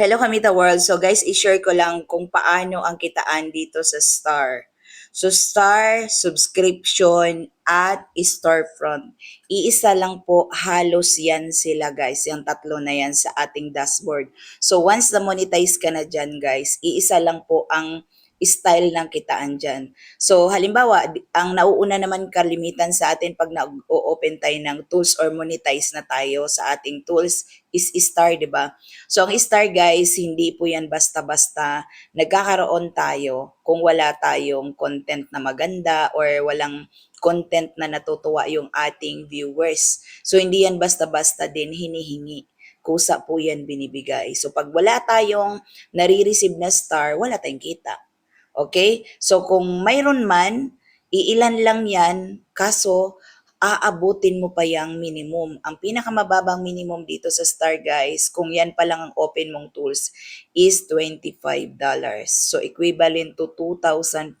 Hello Kamita World. So guys, i-share ko lang kung paano ang kitaan dito sa Star. So Star, subscription, at storefront. Iisa lang po, halos yan sila guys. Yung tatlo na yan sa ating dashboard. So once na monetize ka na dyan guys, iisa lang po ang style ng kitaan dyan. So, halimbawa, ang nauuna naman kalimitan sa atin pag nag-open tayo ng tools or monetize na tayo sa ating tools is star, di ba? So, ang star guys, hindi po yan basta-basta nagkakaroon tayo kung wala tayong content na maganda or walang content na natutuwa yung ating viewers. So, hindi yan basta-basta din hinihingi kusa po yan binibigay. So, pag wala tayong nare-receive na star, wala tayong kita. Okay? So kung mayroon man, iilan lang yan, kaso aabutin mo pa yung minimum. Ang pinakamababang minimum dito sa Star guys, kung yan pa lang ang open mong tools, is $25. So equivalent to 2,500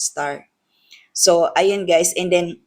Star. So ayun guys, and then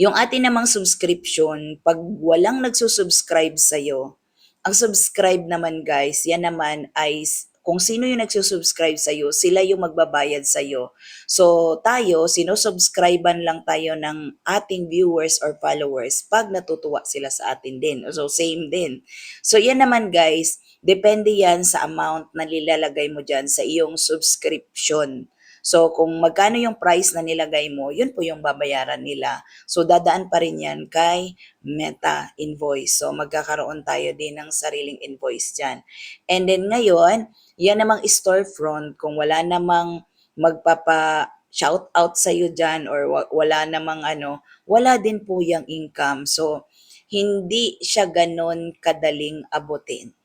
yung atin namang subscription, pag walang nagsusubscribe sa'yo, ang subscribe naman guys, yan naman ay kung sino yung nagsusubscribe sa'yo, sila yung magbabayad sa'yo. So tayo, sinusubscribean lang tayo ng ating viewers or followers pag natutuwa sila sa atin din. So same din. So yan naman guys, depende yan sa amount na nilalagay mo dyan sa iyong subscription. So kung magkano yung price na nilagay mo, yun po yung babayaran nila. So dadaan pa rin yan kay Meta Invoice. So magkakaroon tayo din ng sariling invoice dyan. And then ngayon, yan namang storefront, kung wala namang magpapa shout out sa iyo dyan or wa- wala namang ano, wala din po yung income. So, hindi siya ganon kadaling abutin.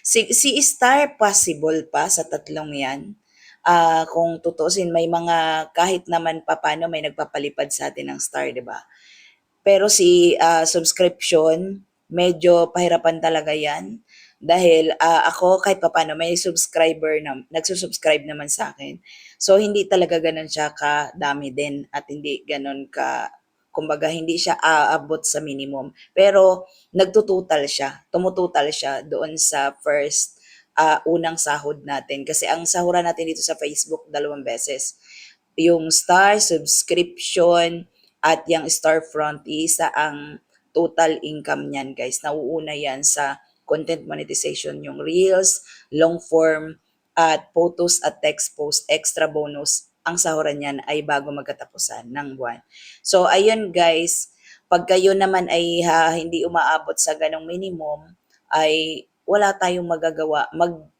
Si, si Star possible pa sa tatlong yan. Ah, kung tutusin, may mga kahit naman pa paano may nagpapalipad sa atin ng Star, di ba? Pero si ah, subscription, medyo pahirapan talaga yan. Dahil ah, ako kahit papano may subscriber na nagsusubscribe naman sa akin. So hindi talaga ganun siya kadami din at hindi ganun ka kumbaga hindi siya aabot sa minimum. Pero nagtututal siya, tumututal siya doon sa first ah, unang sahod natin. Kasi ang sahuran natin dito sa Facebook dalawang beses yung star subscription at yung Starfront isa ang total income niyan guys. Nauuna yan sa content monetization yung reels, long form at photos at text post extra bonus ang sahuran niyan ay bago magkatapusan ng buwan. So ayun guys, pag kayo naman ay ha, hindi umaabot sa ganong minimum ay wala tayong magagawa. Mag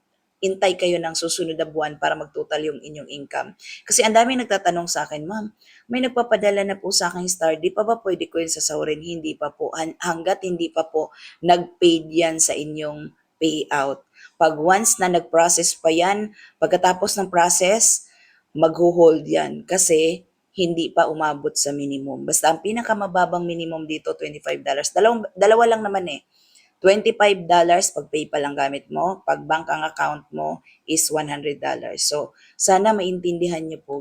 intay kayo ng susunod na buwan para mag-total yung inyong income. Kasi ang dami nagtatanong sa akin, ma'am, may nagpapadala na po sa akin star, di pa ba pwede ko yun sasahurin? Hindi pa po. Han- hanggat hindi pa po nag-paid yan sa inyong payout. Pag once na nag-process pa yan, pagkatapos ng process, mag-hold yan kasi hindi pa umabot sa minimum. Basta ang pinakamababang minimum dito, $25. Dalawang, dalawa lang naman eh. $25 pag PayPal ang gamit mo, pag bank ang account mo is $100. So, sana maintindihan niyo po.